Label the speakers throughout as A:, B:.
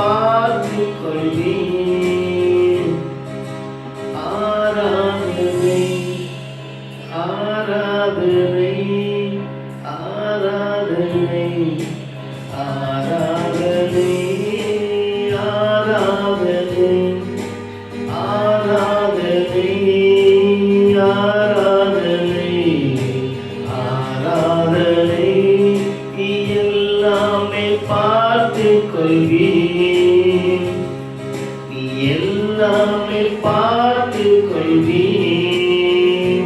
A: எல்லாமே பார்த்துக் கொள்வீர். ஆராதனை ஆராதனை ஆராதனை ஆராதனை ஆராதனை ஆராதனை ஆராதனை ஆராதனை நீ எல்லாமே பார்த்துக் கொள்வீர். நீ எல்லாமே பார்த்துக் கொள்வீர்.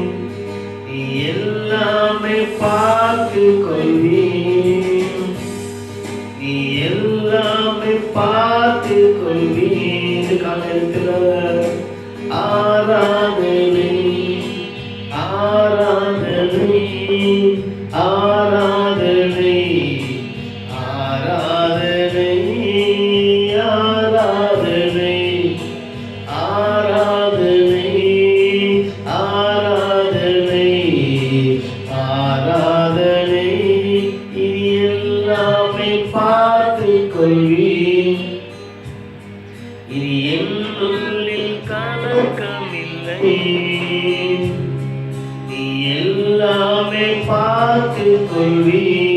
A: நீ எல்லாமே பார்த்துக் கொள்வீர். நீ எல்லாமே பார்த்துக் கொள்வீர். காலத்தில் ஆராதனை ஆராதனை ஆரா கொள்வேன் இது என்னுள்ளில் கணக்கமில்லை நீ எல்லாமே பார்த்து கொள்வேன்